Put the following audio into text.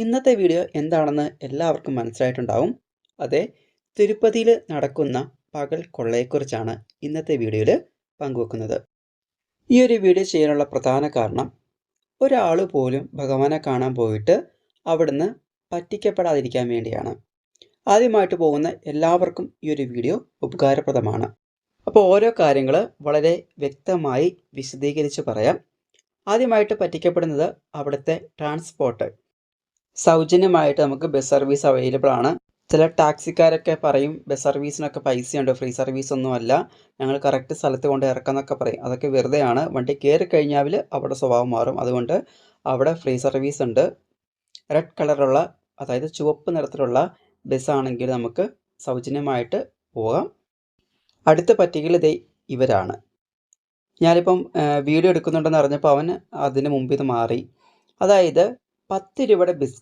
ഇന്നത്തെ വീഡിയോ എന്താണെന്ന് എല്ലാവർക്കും മനസ്സിലായിട്ടുണ്ടാവും. അതെ തിരുപ്പതിയിൽ നടക്കുന്ന പകൽ കൊള്ളയെക്കുറിച്ചാണ് ഇന്നത്തെ വീഡിയോയിൽ പങ്കുവെക്കുന്നത്. ഈ ഒരു വീഡിയോ ചെയ്യാനുള്ള പ്രധാന കാരണം ഒരാൾ പോലും ഭഗവാനെ കാണാൻ പോയിട്ട് അവിടുന്ന് പറ്റിക്കപ്പെടാതിരിക്കാൻ വേണ്ടിയാണ്. ആദ്യമായിട്ട് പോകുന്ന എല്ലാവർക്കും ഈ ഒരു വീഡിയോ ഉപകാരപ്രദമാണ്. അപ്പോൾ ഓരോ കാര്യങ്ങൾ വളരെ വ്യക്തമായി വിശദീകരിച്ച് പറയാം. ആദ്യമായിട്ട് പറ്റിക്കപ്പെടുന്നത് അവിടുത്തെ ട്രാൻസ്പോർട്ട് സൗജന്യമായിട്ട് നമുക്ക് ബസ് സർവീസ് അവൈലബിൾ ആണ്. ചില ടാക്സിക്കാരൊക്കെ പറയും ബസ് സർവീസിനൊക്കെ പൈസയുണ്ട് ഫ്രീ സർവീസ് ഒന്നുമല്ല ഞങ്ങൾ കറക്റ്റ് സ്ഥലത്ത് കൊണ്ട് ഇറക്കാമെന്നൊക്കെ പറയും. അതൊക്കെ വെറുതെയാണ്. വണ്ടി കയറി കഴിഞ്ഞാൽ അവിടെ സ്വഭാവം മാറും. അതുകൊണ്ട് അവിടെ ഫ്രീ സർവീസ് ഉണ്ട്. റെഡ് കളറുള്ള അതായത് ചുവപ്പ് നിറത്തിലുള്ള ബസ്സാണെങ്കിൽ നമുക്ക് സൗജന്യമായിട്ട് പോകാം. അടുത്ത പറ്റികയിൽ ഇതേ ഇവരാണ്. ഞാനിപ്പം വീഡിയോ എടുക്കുന്നുണ്ടെന്ന് അറിഞ്ഞപ്പോൾ അവൻ അതിന് മുമ്പ് ഇത് മാറി. അതായത് പത്ത് രൂപയുടെ ബിസ്